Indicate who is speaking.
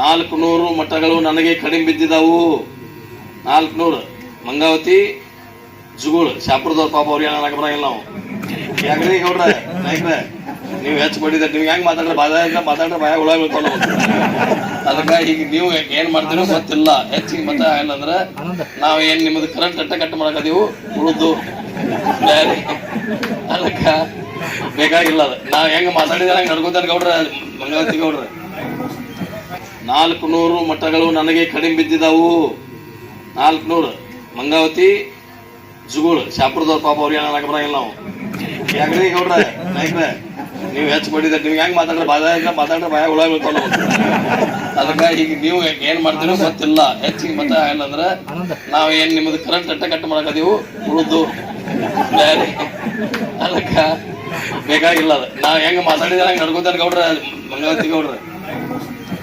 Speaker 1: ನಾಲ್ಕು ನೂರು ಮಠಗಳು ನನಗೆ ಕಡಿಮೆ ಬಿದ್ದಿದ್ದಾವು ನಾಲ್ಕು ನೂರು. ಮಂಗಾವತಿ, ಜುಗುಳ್, ಶಾಪುರದವ್ರ ಪಾಪ ಅವ್ರಿಗೆ ಏನಾಗ ಬರಂಗಿಲ್ಲ ನಾವು. ಯಾಕ್ರಿ ಗೌಡ್ರ ನೀವು ಹೆಚ್ಚು ಮಾಡಿದ್ರೆ ನೀವು ಹೆಂಗ್ ಮಾತಾಡ್ರೆ? ಬಾದ ಮಾತಾಡ್ರೆ ಬಾಯ ಹುಳ ಬೀಳ್ತಾವ ಅದಕ್ಕೆ ಈಗ ನೀವು ಏನ್ ಮಾಡ್ತೀರೋ ಗೊತ್ತಿಲ್ಲ. ಹೆಚ್ಚಿಗೆ ಮತ ಏನಂದ್ರೆ ನಾವ್ ಏನ್ ನಿಮ್ಮದು ಕರೆಂಟ್ ಕಟ್ಟ ಕಟ್ ಮಾಡಕದೀವು ಉಳಿದು ಅದಕ್ಕೆ ಅದಕ್ಕ ಬೇಕಾಗಿಲ್ಲ ಅದು. ನಾವ್ ಹೆಂಗ್ ಮಾತಾಡಿದ್ರೆ ಹಂಗ ನಡ್ಕೋತಾರೆ ಗೌಡ್ರ, ಮಂಗಾವತಿ ಗೌಡ್ರ. ನಾಲ್ಕು ನೂರು ಮಠಗಳು ನನಗೆ ಕಡಿಮೆ ಬಿದ್ದಿದ್ದಾವು ನಾಲ್ಕು ನೂರು. ಮಂಗಾವತಿ, ಜುಗುಳ್, ಶಾಪುರದವ್ರ ಪಾಪ ಅವ್ರಿಗೆ ಏನಾಗ ಬರಂಗಿಲ್ಲ ನಾವು. ಯಾಕ್ರಿ ಗೌಡ್ರ ನೀವು ಹೆಚ್ಚು ಮಾಡಿದ್ರೆ ನೀವು ಹೆಂಗ್ ಮಾತಾಡ್ರೆ? ಬಾದ ಮಾತಾಡ್ರೆ, ಬಾಯ ಹುಳ ಬೀಳ್ತಾವ. ಅದಕ್ಕ ಈಗ ನೀವು ಏನ್ ಮಾಡ್ತೀರೋ ಗೊತ್ತಿಲ್ಲ. ಹೆಚ್ಚಿಗೆ ಮತ ಏನಂದ್ರ, ನಾವ್ ಏನ್ ನಿಮ್ಮದು ಕರೆಂಟ್ ಕಟ್ಟ ಕಟ್ ಮಾಡಕದೀವು ಉಳಿದು ಅದಕ್ಕ ಬೇಕಾಗಿಲ್ಲ ಅದು. ನಾವ್ ಹೆಂಗ್ ಮಾತಾಡಿದ್ರೆ ಹಂಗ ನಡ್ಕೋತಾರ ಗೌಡ್ರ, ಮಂಗಾವತಿ ಗೌಡ್ರ.